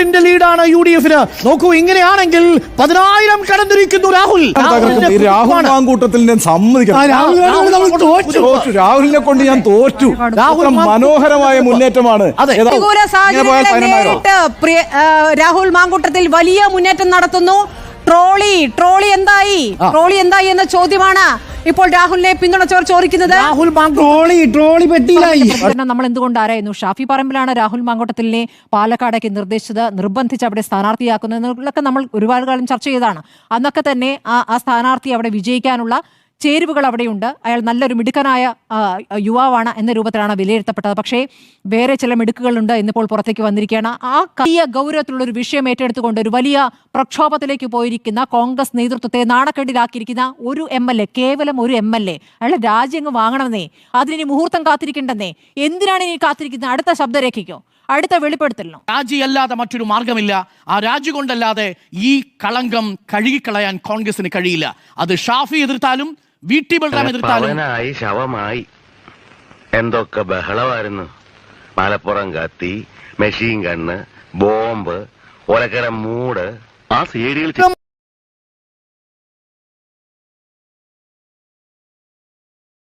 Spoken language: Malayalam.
വോട്ടിന്റെ ലീഡാണ് യു ഡി എഫിന് നോക്കൂ ഇങ്ങനെയാണെങ്കിൽ പതിനായിരം കടന്നിരിക്കുന്നു രാഹുൽ. രാഹുൽ മാങ്കൂട്ടത്തിൽ ഞാൻ സമ്മതിക്കണം രാഹുലിനെ കൊണ്ട് ഞാൻ തോറ്റു. രാഹുൽ മനോഹരമായ മുന്നേറ്റമാണ്. രാഹുൽ മാങ്കൂട്ടത്തിൽ വലിയ മുന്നേറ്റം നടത്തുന്നു. ട്രോളി ട്രോളി എന്തായി? ട്രോളി എന്തായി എന്ന ചോദ്യമാണ്. ഇപ്പോൾ രാഹുലിനെ പിന്തുണച്ചവർ ചോദിക്കുന്നത്? രാഹുൽ ട്രോളി ട്രോളി പെട്ടിയിലായി. നമ്മൾ എന്തുകൊണ്ട് ആരായിരുന്നു ഷാഫി പറമ്പിലാണ് രാഹുൽ മാങ്കോട്ടത്തിലിനെ പാലക്കാടേക്ക് നിർദ്ദേശിച്ചത് നിർബന്ധിച്ച് അവിടെ സ്ഥാനാർത്ഥിയാക്കുന്നതൊക്കെ നമ്മൾ ഒരുപാട് കാലം ചർച്ച ചെയ്തതാണ്. അന്നൊക്കെ തന്നെ ആ സ്ഥാനാർത്ഥി അവിടെ വിജയിക്കാനുള്ള ചേരുവകൾ അവിടെയുണ്ട്. അയാൾ നല്ലൊരു മിടുക്കനായ യുവാവാണ് എന്ന രൂപത്തിലാണ് വിലയിരുത്തപ്പെട്ടത്. പക്ഷേ വേറെ ചില മിടുക്കുകളുണ്ട് ഇന്നിപ്പോൾ പുറത്തേക്ക് വന്നിരിക്കുകയാണ്. ആ വലിയ ഗൗരവത്തിലുള്ള ഒരു വിഷയം ഏറ്റെടുത്തുകൊണ്ട് ഒരു വലിയ പ്രക്ഷോഭത്തിലേക്ക് പോയിരിക്കുന്ന കോൺഗ്രസ് നേതൃത്വത്തെ നാണക്കേടിലാക്കിയിരിക്കുന്ന ഒരു എം എൽ എ കേവലം ഒരു എം എൽ എ അയാളെ രാജ്യം വാങ്ങണമെന്നേ അതിനി മുഹൂർത്തം കാത്തിരിക്കേണ്ടെന്നേ എന്തിനാണ് ഇനി കാത്തിരിക്കുന്നത്? അടുത്ത ശബ്ദരേഖയ്ക്കോ? അടുത്ത വെളിപ്പെടുത്തലിനോ? രാജിയല്ലാതെ മറ്റൊരു മാർഗമില്ല ആ രാജി കൊണ്ടല്ലാതെ ഈ കളങ്കം കഴുകിക്കളയാൻ കോൺഗ്രസിന് കഴിയില്ല. അത് ഷാഫി എതിർത്താലും വി ടി ബൽറാം എതിർത്താലും ശവമായി. എന്തൊക്കെ ബഹളമായിരുന്നു. മലപ്പുറം കത്തി മെഷീൻ കണ്ണ് ബോംബ് ഒലക്കര മൂട്. ആ സീഡിയിൽ